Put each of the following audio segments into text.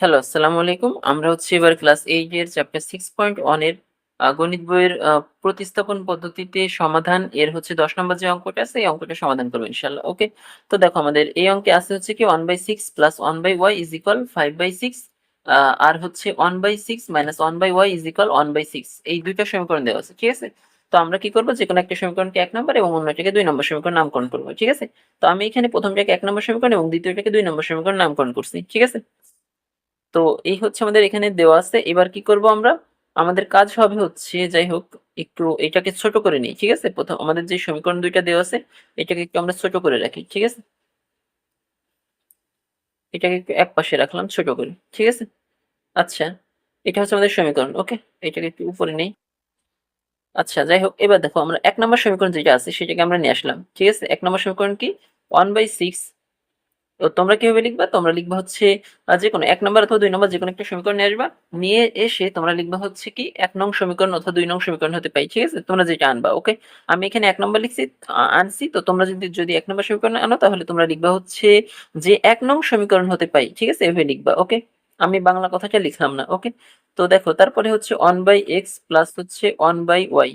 Hello, আসসালামু আলাইকুম। আমরা হচ্ছে এবার ক্লাস 8 এর চ্যাপ্টার 6.1 এর গণিত বইয়ের প্রতিস্থাপন পদ্ধতিতে সমাধান এর হচ্ছে 10 নম্বর যে অঙ্কটা আছে, এই অঙ্কটা সমাধান করব ইনশাআল্লাহ। ওকে? তো দেখো আমাদের এই অঙ্কে আছে হচ্ছে কি 1/6 প্লাস 1/y ইজ ইকুয়াল 5/6 আ আর হচ্ছে 1/6 minus 1/y is equal one by six এই ২ টা সমীকরণ দেওয়া আছে। ঠিক আছে? তো আমরা কি করব যে কোনো একটা সমীকরণকে এক নম্বর এবং অন্যটাকে দুই নম্বর সমীকরণ নামকরণ করব ঠিক আছে? তো আমি এখানে ১ম টাকে ১ নম্বর সমীকরণ এবং দ্বিতীয়টাকে দুই নম্বর সমীকরণ নামকরণ করছি। ঠিক আছে? তো এই হচ্ছে আমাদের এখানে দেওয়া আছে। এবার কি করব আমরা? আমাদের কাজ হবে হচ্ছে যাই হোক একটু এটাকে ছোট করে নিই। ঠিক আছে? প্রথম আমাদের যে সমীকরণ দুইটা দেওয়া আছে এটাকে একটু আমরা ছোট করে রাখি। ঠিক আছে? এটাকে একটু এক পাশে রাখলাম ছোট করে। ঠিক আছে? আচ্ছা, এটা হচ্ছে আমাদের সমীকরণ। ওকে? এটাকে একটু উপরে নেই। আচ্ছা যাই হোক এবার দেখো আমরা এক নম্বর সমীকরণ যেটা আছে সেটাকে আমরা নিয়ে আসলাম। ঠিক আছে? এক নম্বর সমীকরণ কি? 1/6 তো তোমরা কীভাবে লিখবা? তোমরা লিখবা হচ্ছে আ যেকোনো এক নম্বর অথবা দুই নম্বর যেকোনো একটা সমীকরণ নিয়ে আসবা। নিয়ে এসে তোমরা লিখবা হচ্ছে কি, এক নং সমীকরণ অথবা দুই নং সমীকরণ হতে পারে। ঠিক আছে? তোমরা যেটা আনবা। ওকে? আমি এখানে এক নম্বর লিখছি আনছি। তো তোমরা যদি যদি ১ নম্বর সমীকরণ আনো, তাহলে তোমরা লিখবা হচ্ছে যে এক নং সমীকরণ হতে পাই। ঠিক আছে? এভাবে লিখবা। ওকে? আমি বাংলা কথাটা লিখলাম না। ওকে? তো দেখো, তারপরে হচ্ছে ওয়ান বাই এক্স প্লাস হচ্ছে ওয়ান বাই ওয়াই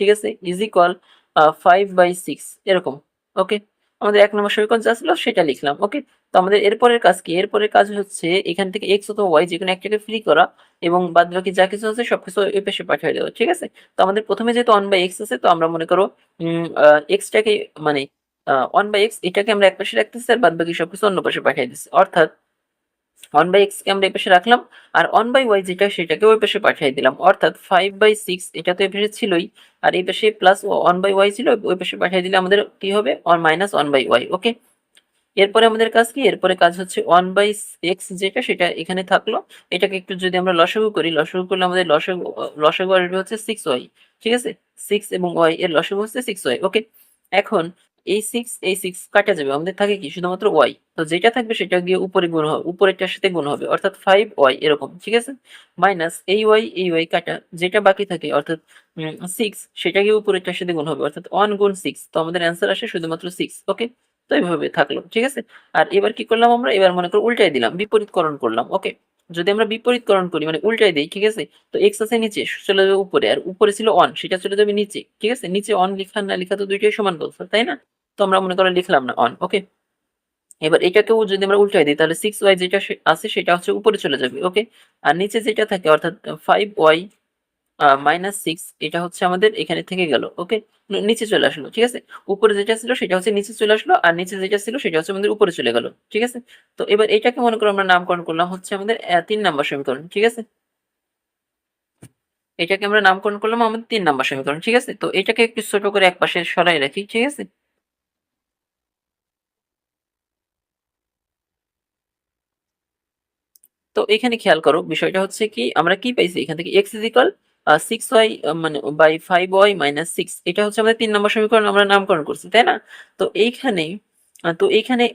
ঠিক আছে? ইজ ইকুয়াল আ 5/6 এরকম। ওকে? আমাদের এক নম্বর সমীকরণ যা ছিল সেটা লিখলাম। ওকে? তো আমাদের এরপরের কাজ কি? এরপরের কাজ হচ্ছে এখান থেকে এক্স অথবা ওয়াই যে কোনো একটাকে ফ্রি করা এবং বাদ বাকি যা কিছু আছে সবকিছু এ পাশে পাঠিয়ে দেওয়া। ঠিক আছে? তো আমাদের প্রথমে যেহেতু ওয়ান বাই এক্স আছে, তো আমরা মনে করো এক্সটাকে মানে ওয়ান বাই এক্স এটাকে আমরা এক পাশে রাখতেছি আর বাদ বাকি সবকিছু অন্য পাশে পাঠিয়ে দিচ্ছি। অর্থাৎ 1/x কে আমরা এই পাশে রাখলাম আর 1/y যেটা সেটাকে ওই পাশে পাঠিয়ে দিলাম। অর্থাৎ 5/6 এটা তো এই পাশে ছিলই। আর এই পাশে প্লাস 1/y ছিল ওই পাশে পাঠিয়ে দিলে আমাদের কি হবে? অন মাইনাস 1/y ওকে? এরপরে আমাদের কাজ কি? এরপরে কাজ হচ্ছে ওয়ান বাই এক্স যেটা সেটা এখানে থাকল। এটাকে একটু যদি আমরা লসাগু করি, লসাগু করলে আমাদের লসাগু লসাগু হচ্ছে 6y ঠিক আছে? সিক্স এবং ওয়াই এর লসাগু হচ্ছে সিক্স ওয়াই ওকে? এখন এই 6 এই 6 কাটা যাবে। আমাদের থাকে কি? শুধুমাত্র y। তো যেটা থাকবে সেটা গিয়ে উপরে গুণ হবে। উপরেরটার সাথে গুণ হবে। অর্থাৎ 5y এরকম। ঠিক আছে? মাইনাস এই y এই y কাটা, যেটা বাকি থাকে, অর্থাৎ 6 সেটা গিয়ে উপরেরটার সাথে গুণ হবে। অর্থাৎ 1 গুণ 6 তো আমাদের অ্যান্সার আসে শুধুমাত্র 6 ওকে? তো এভাবে থাকল। ঠিক আছে? আর এবার কি করলাম আমরা? এবার মনে করো উল্টায় দিলাম। বিপরীতকরণ করলাম। ওকে? যদি আমরা বিপরীতকরণ করি মানে উল্টাই দিই, ঠিক আছে? তো এক্স আছে নিচে, চলে যাবে উপরে। আর উপরে ছিল অন সেটা চলে যাবে নিচে। ঠিক আছে? নিচে অন লিখা না লিখা তো দুইটাই সমান বলছে, তাই না? তো আমরা মনে করো লিখলাম না অন ওকে? এবার এটাকেও যদি আমরা উল্টাই দিই, তাহলে সিক্স ওয়াই যেটা আছে সেটা হচ্ছে উপরে চলে যাবে। ওকে? আর নিচে যেটা থাকে, অর্থাৎ 5y আ মাইনাস 6 এটা হচ্ছে আমাদের এখানে থেকে গেল। ওকে? নিচে চলে আসলো। ঠিক আছে? উপরে যেটা ছিল সেটা হচ্ছে নিচে চলে আসলো। আর নিচে যেটা ছিল সেটা হচ্ছে আমাদের উপরে চলে গেল। ঠিক আছে? তো এবার এটাকে মনে করো আমরা নামকরণ করলাম, হচ্ছে আমাদের ৩ নাম্বার সমীকরণ। ঠিক আছে? এটাকে আমরা নামকরণ করলাম আমাদের তিন নাম্বার সমীকরণ। ঠিক আছে? তো এটাকে একটু ছোট করে এক পাশে সরাই রাখি। ঠিক আছে? তো এখানে খেয়াল করো, বিষয়টা হচ্ছে কি, আমরা কি পাইছি এখান থেকে x আ 6y আ মানে বাই 5y মাইনাস 6 এটা হচ্ছে আমাদের ৩ নম্বর সমীকরণ আমরা নামকরণ করছি, তাই না? তো এইখানে তো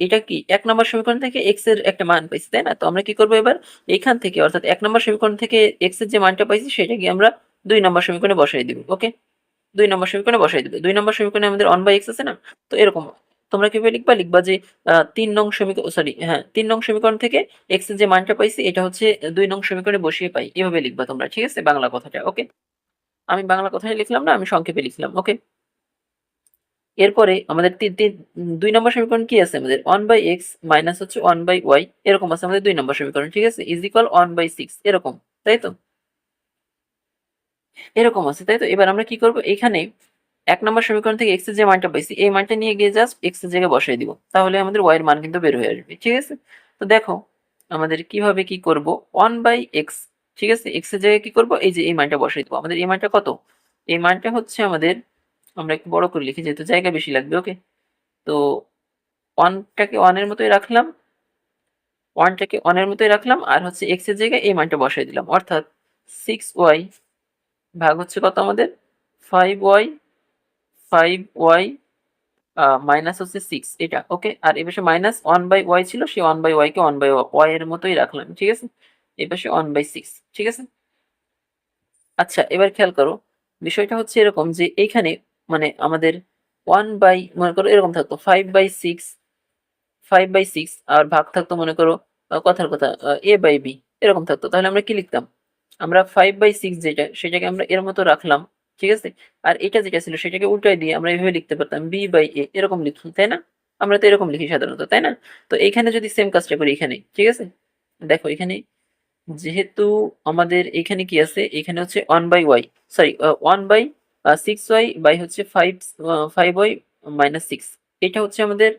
এটা কি ১ নম্বর সমীকরণ থেকে x এর একটা মান পাইছি, তাই না? তো আমরা কি করব এবার এইখান থেকে অর্থাৎ ১ নম্বর সমীকরণ থেকে x এর যে মানটা পাইছি সেটাকে আমরা ২ নম্বর সমীকরণে বসায় দিব। ওকে? ২ নম্বর সমীকরণে বসায় দিব। ২ নম্বর সমীকরণে আমাদের 1/x আছে না? তো এরকম তোমরা কীভাবে লিখবা? লিখবা যে ৩ নং সমীকরণ সরি হ্যাঁ ৩ নং সমীকরণ থেকে এর যে মানটা পাইছি এটা হচ্ছে ২ নং সমীকরণে বসিয়ে পাই। এভাবে লিখবা তোমরা। ঠিক আছে? বাংলা কথাটা। ওকে? আমি বাংলা কথাই লিখলাম না, আমি সংক্ষেপে লিখলাম। ওকে? এরপরে আমাদের ২ নম্বর সমীকরণ কি আছে আমাদের? ওয়ান বাই এক্স মাইনাস হচ্ছে ওয়ান বাই ওয়াই এরকম আছে আমাদের দুই নম্বর সমীকরণ। ঠিক আছে? ইজ ইকুয়াল 1/6 এরকম। তাই তো? এরকম আছে, তাই তো? এবার আমরা কি করব? এখানে ১ নম্বর সমীকরণ থেকে এর যে মানটা পাইছি, এই মানটা নিয়ে গিয়ে জাস্ট এর জায়গায় বসায় দিব। তাহলে আমাদের y এর মান কিন্তু বের হয়ে আসবে। ঠিক আছে? তো দেখো, আমাদের কীভাবে কি করব? ওয়ান বাই এক্স ঠিক আছে? এর জায়গায় কি করব? এই যে এই মানটা বসায় দিব। আমাদের এই মানটা কত? এই মানটা হচ্ছে আমাদের, আমরা একটু বড় করে লিখি যেহেতু জায়গা বেশি লাগবে। ওকে? তো ওয়ানটাকে ওয়ানের মতোই রাখলাম। ওয়ানটাকে ওয়ানের মতোই রাখলাম, আর হচ্ছে এর জায়গায় এই মানটা বসায় দিলাম। অর্থাৎ সিক্স ওয়াই ভাগ হচ্ছে কত আমাদের? 5y 5y আ মাইনাস হচ্ছে 6 এটা। ওকে? আর পাশে মাইনাস 1/y ছিল, সেই 1/y কে 1/y এর মতোই রাখলাম। ঠিক আছে? এই পাশে 1/6 ঠিক আছে? আচ্ছা এবার খেয়াল করো, বিষয়টা হচ্ছে এরকম যে এইখানে মানে আমাদের 1 বাই মনে করো এরকম থাকতো 5/6 5/6 আর ভাগ থাকতো মনে করো কথার কথা এ বাই বি এরকম থাকতো তাহলে আমরা কি লিখতাম আমরা ফাইভ বাই সিক্স যেটা, সেটাকে আমরা এর মতো রাখলাম ঠিক আছে? আর এটা যেটা ছিল সেটাকে উল্টাই দিয়ে আমরা এইভাবে লিখতে পারতাম বি বাই এ এরকম লিখি, তাই না? আমরা তো এরকম লিখি সাধারণত, তাই না? তো এইখানে যদি সেম কাজটা করি এখানে, ঠিক আছে? দেখো এখানে, যেহেতু আমাদের এখানে কি আছে? এখানে হচ্ছে one by Y sorry one by six Y by হচ্ছে five five Y minus six এটা হচ্ছে আমাদের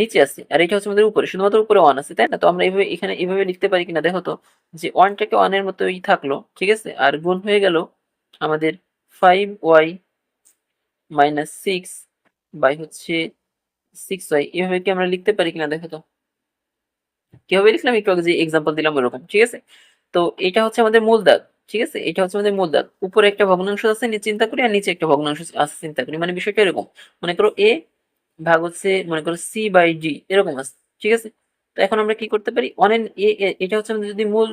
নিচে আছে, আর এটা হচ্ছে আমাদের উপরে, শুধুমাত্র উপরে ওয়ান আছে, তাই না? তো আমরা এইভাবে এখানে এইভাবে লিখতে পারি কিনা, দেখো তো, যে ওয়ানটাকে ওয়ানের মতোই থাকল, ঠিক আছে? আর গুণ হয়ে গেল আমাদের five Y minus six by হচ্ছে সিক্স ওয়াই এভাবে কি আমরা লিখতে পারি কিনা দেখো তো। কীভাবে লিখলাম? একটু আগে যে এক্সাম্পল দিলাম ওরকম, ঠিক আছে? তো এটা হচ্ছে আমাদের মূল দাগ, ঠিক আছে? এটা হচ্ছে আমাদের মূল দাগ। উপরে একটা ভগ্নাংশ আছে চিন্তা করি, আর নিচে একটা ভগ্নাংশ আছে, চিন্তা করি। মানে বিষয়টা এরকম। মনে করো এ ভাগ হচ্ছে, মনে করো সি বাই ডি এরকম আছে, ঠিক আছে? তো এখন আমরা কি করতে পারি? অনেন এটা হচ্ছে যদি মূল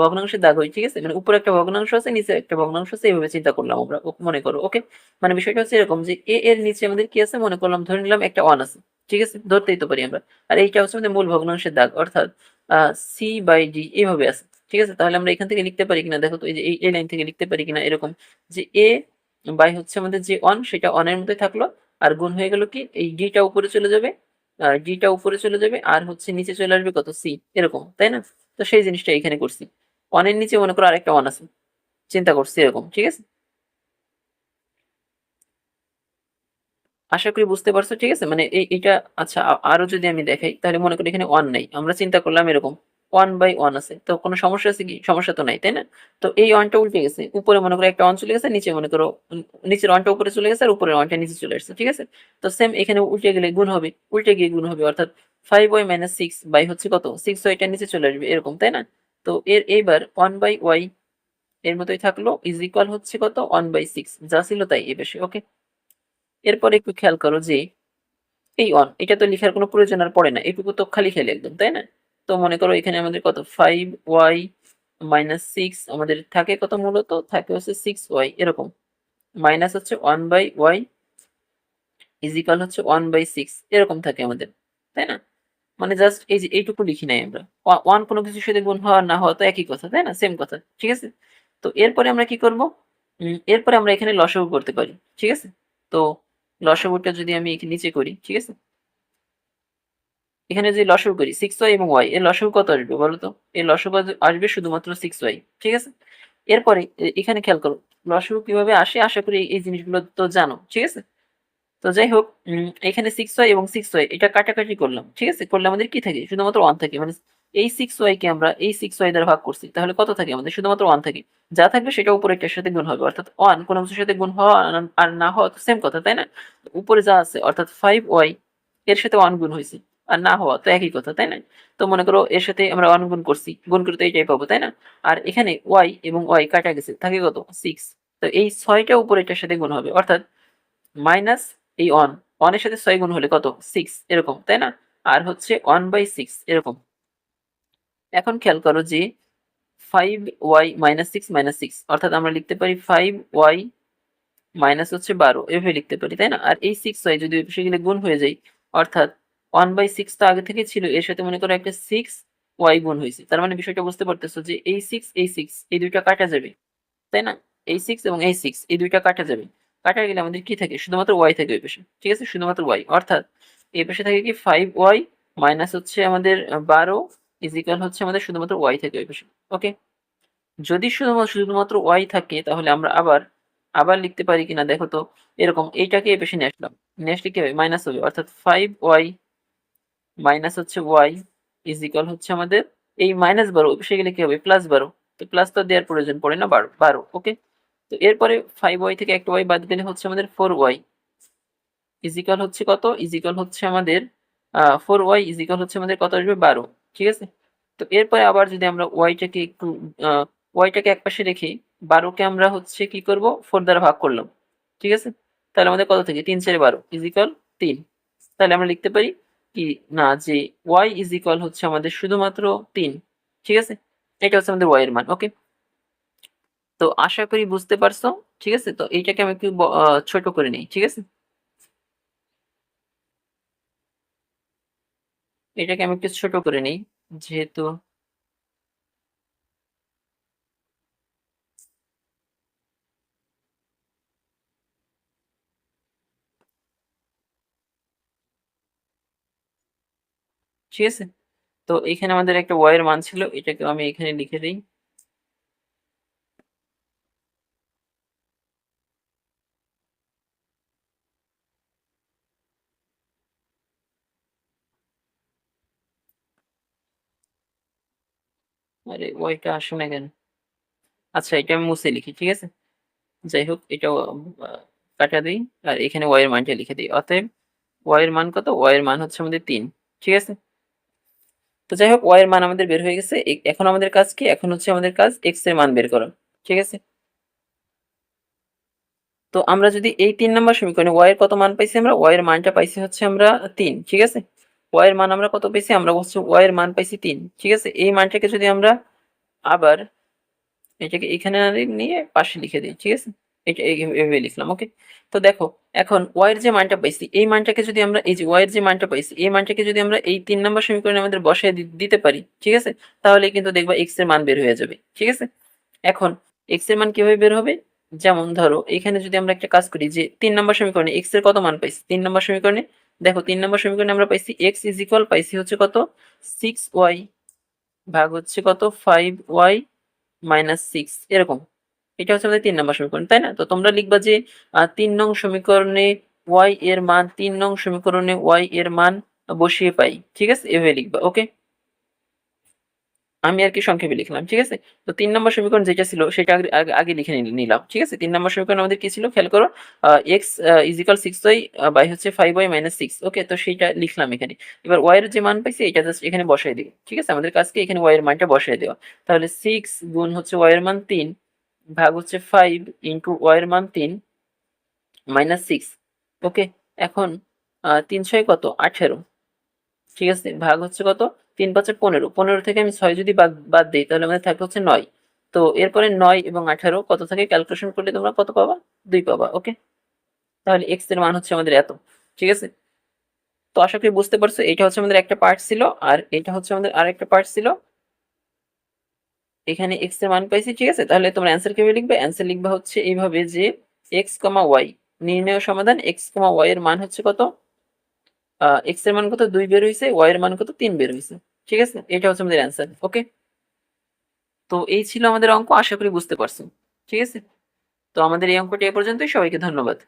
ভগ্নাংশের দাগ হয়, ঠিক আছে? মানে উপরে একটা ভগ্নাংশ আছে, নিচে একটা ভগ্নাংশ আছে, এইভাবে চিন্তা করলাম আমরা মনে করো, ওকে? মানে বিষয়টা হচ্ছে এরকম যে এ, এর নিচে আমাদের কি আছে? মনে করলাম, ধরে নিলাম একটা ওয়ান আছে, ঠিক আছে? ধরতেই তো পারি আমরা। আর এইটা হচ্ছে মূল ভগ্নাংশের দাগ, অর্থাৎ সি বাই ডি এইভাবে আছে, ঠিক আছে? তাহলে আমরা এখান থেকে লিখতে পারি কিনা? দেখো তো এই যে এই লাইন থেকে লিখতে পারি কিনা এরকম যে এ বাই হচ্ছে আমাদের যে অন, সেটা অনের মধ্যে থাকল, আর গুণ হয়ে গেল কি? এই ডিটা উপরে চলে যাবে আর ডিটা উপরে চলে যাবে, আর হচ্ছে নিচে চলে আসবে কত? সি এরকম, তাই না? তো সেই জিনিসটা এখানে করছি। অনের নিচে মনে করো আরেকটা ওয়ান আছে। চিন্তা করছি এরকম, ঠিক আছে? আশা করি বুঝতে পারছ, ঠিক আছে? মানে এই এটা আচ্ছা আরও যদি আমি দেখাই, তাহলে মনে করি এখানে ওয়ান নাই। আমরা চিন্তা করলাম এরকম। ওয়ান বাই ওয়ান আছে। তো কোনো সমস্যা আছে কি? সমস্যা তো নাই, তাই না? তো এই ওয়ানটা উল্টে গেছে। উপরে মনে করো একটা ওয়ান চলে গেছে, নিচে মনে করো নিচের ওয়ানটা উপরে চলে গেছে আর উপরের ওয়ানটা নিচে চলে আসছে, ঠিক আছে? তো সেম এখানে উল্টে গেলে গুণ হবে। উল্টে গিয়ে গুণ হবে, অর্থাৎ five Y minus six by হচ্ছে কত? সিক্স ওয়াইটা নিচে চলে আসবে, এরকম, তাই না? তো এর, এইবার ওয়ান বাই ওয়াই এর মতোই থাকল ইজ ইকুয়াল হচ্ছে কত? ওয়ান বাই সিক্স যা ছিল তাই এ বেশি ওকে এরপরে একটু খেয়াল করো যে, এই অন, এটা তো লেখার কোনো প্রয়োজন আর পড়ে না, এটুকু তো খালি খেলে একদম, তাই না? তো মনে করো এখানে আমাদের কত? ফাইভ ওয়াই মাইনাস সিক্স আমাদের থাকে কত মূলত? থাকে হচ্ছে সিক্স ওয়াই এরকম। মাইনাস হচ্ছে one by Y is equal হচ্ছে ওয়ান বাই সিক্স এরকম থাকে আমাদের, তাই না? মানে জাস্ট এই যে এইটুকু লিখি নাই আমরা। ওয়ান কোনো কিছুর সাথে গুণ হওয়া না হওয়া তো একই কথা, তাই না? সেম কথা, ঠিক আছে? তো এরপরে আমরা কি করব? এরপরে আমরা এখানে লসাগু করতে পারি, ঠিক আছে? তো লসাগুটা যদি আমি নিচে করি, ঠিক আছে? এখানে যে লসাগু করি সিক্স ওয়াই এবং ওয়াই এর লসাগু কত আসবে বলো তো এর আস- আসবে? শুধুমাত্র সিক্স ওয়াই ঠিক আছে? এরপরে এখানে খেয়াল করো লসাগু কীভাবে আসে? আশা করি এই জিনিসগুলো তো জানো, ঠিক আছে? তো যাই হোক এখানে সিক্স ওয়াই এবং সিক্স ওয়াই এটা কাটাকাটি করলাম, ঠিক আছে? করলে আমাদের কি থাকে? শুধুমাত্র ওয়ান থাকে মানে এই সিক্স ওয়াই কে আমরা এই সিক্স ওয়াই দ্বারা ভাগ করছি, তাহলে কত থাকে আমাদের? শুধুমাত্র ওয়ান থাকে। যা থাকবে সেটা উপরে একটার সাথে গুণ হবে, অর্থাৎ ওয়ান কোনো কিছুর সাথে গুণ হওয়া আর না হওয়া তো সেম কথা, তাই না? উপরে যা আছে, অর্থাৎ ফাইভ ওয়াই এর সাথে ওয়ান গুণ হয়েছে। আর না হওয়া তো একই কথা, তাই না? তো মনে করো এর সাথে আমরা ওয়ান গুণ করছি, গুণ করে তো এইটাই পাবো, তাই না? আর এখানে ওয়াই এবং ওয়াই কাটা গেছে, থাকে কত? সিক্স তো এই ছয়টা উপরে এটার সাথে গুণ হবে, অর্থাৎ মাইনাস এই ওয়ান ওয়ানের সাথে ছয় গুণ হলে কত? সিক্স এরকম, তাই না? আর হচ্ছে ওয়ান বাই সিক্স এরকম। এখন খেয়াল করো যে five Y minus six minus six অর্থাৎ আমরা লিখতে পারি ফাইভ ওয়াই মাইনাস হচ্ছে বারো, এভাবে লিখতে পারি, তাই না? আর এই সিক্স ওয়াই যদি গেলে গুণ হয়ে যায়, অর্থাৎ ওয়ান বাই সিক্স তো আগে থেকে ছিল, এর সাথে মনে করো একটা সিক্স ওয়াই গুণ হয়েছে। তার মানে বিষয়টা বুঝতে পারতেছো যে এই সিক্স এই সিক্স, এই দুইটা কাটা যাবে, তাই না? এই সিক্স এবং এই সিক্স, এই দুইটা কাটা যাবে। কাটা গেলে আমাদের কি থাকে? শুধুমাত্র ওয়াই থাকে ওই পাশে, ঠিক আছে? শুধুমাত্র ওয়াই, অর্থাৎ এই পাশে থাকে কি? ফাইভ ওয়াই মাইনাস হচ্ছে আমাদের বারো ইজিক্যাল হচ্ছে আমাদের শুধুমাত্র ওয়াই থাকে ওই পাশে, ওকে? যদি শুধুমাত্র শুধুমাত্র ওয়াই থাকে, তাহলে আমরা আবার আবার লিখতে পারি কিনা? দেখো তো, এরকম এইটাকে এ পাশে নিয়ে আসলাম। নিয়ে আসলে কি হবে? মাইনাস হবে, অর্থাৎ ফাইভ ওয়াই মাইনাস হচ্ছে ওয়াই ইজিক্যাল হচ্ছে আমাদের এই মাইনাস বারো পাশে গেলে কি হবে? প্লাস বারো। তো প্লাস তো দেওয়ার প্রয়োজন, পড়ে না? বারো বারো ওকে তো এরপরে ফাইভ ওয়াই থেকে একটা ওয়াই বাদ গেলে হচ্ছে আমাদের ফোর ওয়াই ইজিক্যাল হচ্ছে কত? ইজিক্যাল হচ্ছে আমাদের ফোর ওয়াই ইজিক্যাল হচ্ছে আমাদের কত আসবে? বারো, ঠিক আছে? তো এরপরে আবার যদি আমরা ওয়াইটাকে একটু ওয়াইটাকে একপাশে রেখে বারোকে আমরা হচ্ছে কি করব? ফোর দ্বারা ভাগ করলাম, ঠিক আছে? তাহলে আমাদের কত থেকে? তিন চারে বারো ইজিক্যাল তিন। তাহলে আমরা লিখতে পারি কি? না, যে ওয়াই ইজ ইকুয়াল হচ্ছে আমাদের শুধুমাত্র তিন, ঠিক আছে? এটা হচ্ছে আমাদের ওয়াই এর মান ওকে তো আশা করি বুঝতে পারছ, ঠিক আছে? তো এইটাকে আমি একটু ছোট করে নিই, ঠিক আছে? এটাকে আমি একটু ছোট করে নিই, যেহেতু ঠিক আছে? তো এখানে আমাদের একটা এর মান ছিল এটাকে আমি এখানে লিখে দিই। আরে ওয়াইটা আসে না কেন? আচ্ছা এটা আমি মুছে লিখি ঠিক আছে? যাই হোক আহ, কাটা দিই আর এখানে ওয়াইয়ের মানটা লিখে দিই। অতএব এর মান কত? এর মান হচ্ছে আমাদের তিন ঠিক আছে? তো যাই হোক, y এর মান আমাদের বের হয়ে গেছে। এখন আমাদের কাজ কি? এখন হচ্ছে আমাদের কাজ এক্সের মান বের করা। ঠিক আছে? তো আমরা যদি এই তিন নম্বর সমীকরণে y এর কত মান পাইছি আমরা? y এর মানটা পাইছি হচ্ছে আমরা তিন, ঠিক আছে? ওয়াই এর মান আমরা কত পেয়েছি আমরা হচ্ছে y এর মান পাইছি তিন, ঠিক আছে? এই মানটাকে যদি আমরা আবার এটাকে এখানে নিয়ে পাশে লিখে দিই, ঠিক আছে? এইভাবে লিখলাম ওকে তো দেখো, এখন এর যে মানটা পাইছি, এই মানটাকে যদি আমরা, এই যে এর যে মানটা পাইছি, এই মানটাকে যদি আমরা এই তিন নম্বর সমীকরণে আমাদের বসায় দিতে পারি, ঠিক আছে? তাহলে কিন্তু দেখবা x এর মান বের হয়ে যাবে, ঠিক আছে? এখন x এর মান কীভাবে বের হবে? যেমন ধরো, এখানে যদি আমরা একটা কাজ করি যে তিন নম্বর সমীকরণে x এর কত মান পাইছি? তিন নম্বর সমীকরণে, দেখো, তিন নম্বর সমীকরণে আমরা পাইছি x ইজ ইকুয়াল পাইছি হচ্ছে কত? সিক্স ওয়াই ভাগ হচ্ছে কত? ফাইভ ওয়াই মাইনাস সিক্স এরকম। এটা হচ্ছে তিন নম্বর সমীকরণ, তাই না? তো তোমরা লিখবা যে তিন নং সমীকরণে ওয়াই এর মান, তিন নং সমীকরণে ওয়াই এর মান বসিয়ে পাই, ঠিক আছে? এভাবে লিখবা, ওকে? আমি আর কি সংক্ষেপে লিখলাম, ঠিক আছে? তো তিন নম্বর সমীকরণ যেটা ছিল, সেটা আগে লিখে নিলাম, ঠিক আছে? তিন নম্বর সমীকরণ আমাদের কি ছিল? খেয়াল করো X is equal six Y by হচ্ছে five Y minus six okay? তো সেইটা লিখলাম এখানে। এবার ওয়াই এর যে মান পাইছি, এটা জাস্ট এখানে বসাই দিই, ঠিক আছে? আমাদের কাজকে এখানে ওয়াই এর মানটা বসাই দেওয়া। তাহলে সিক্স গুণ হচ্ছে ওয়াই এর মান তিন ভাগ হচ্ছে ফাইভ ইন্টু ওয়াই এর মান তিন মাইনাস সিক্স ওকে এখন তিন ছয় কত? আঠেরো, ঠিক আছে? ভাগ হচ্ছে কত? তিন পাঁচে পনেরো পনেরো থেকে আমি ছয় যদি বাদ বাদ দিই, তাহলে আমাদের থাকবে হচ্ছে নয়। তো এরপরে নয় এবং আঠারো, কত থাকে? ক্যালকুলেশন করলে তোমরা কত পাবা? দুই পাবা ওকে তাহলে এক্সের মান হচ্ছে আমাদের এত, ঠিক আছে? তো আশা করি বুঝতে পারছ এটা হচ্ছে আমাদের একটা পার্ট ছিল, আর এটা হচ্ছে আমাদের আরেকটা পার্ট ছিল। এখানে এক্সের মান পাইছি, ঠিক আছে? তাহলে তোমরা অ্যান্সার কীভাবে লিখবে? অ্যান্সার লিখবা হচ্ছে এইভাবে যে এক্স কমা ওয়াই নির্ণয় সমাধান এক্স কমা ওয়াই এর মান হচ্ছে কত? এক্সের মান কত? দুই বের হয়েছে ওয়াই এর মান কত? তিন বের হয়েছে ঠিক আছে? এটা হচ্ছে আমাদের অ্যান্সার ওকে তো এই ছিল আমাদের অঙ্ক, আশা করি বুঝতে পারছ, ঠিক আছে? তো আমাদের এই অঙ্কটি এ পর্যন্তই, সবাইকে ধন্যবাদ।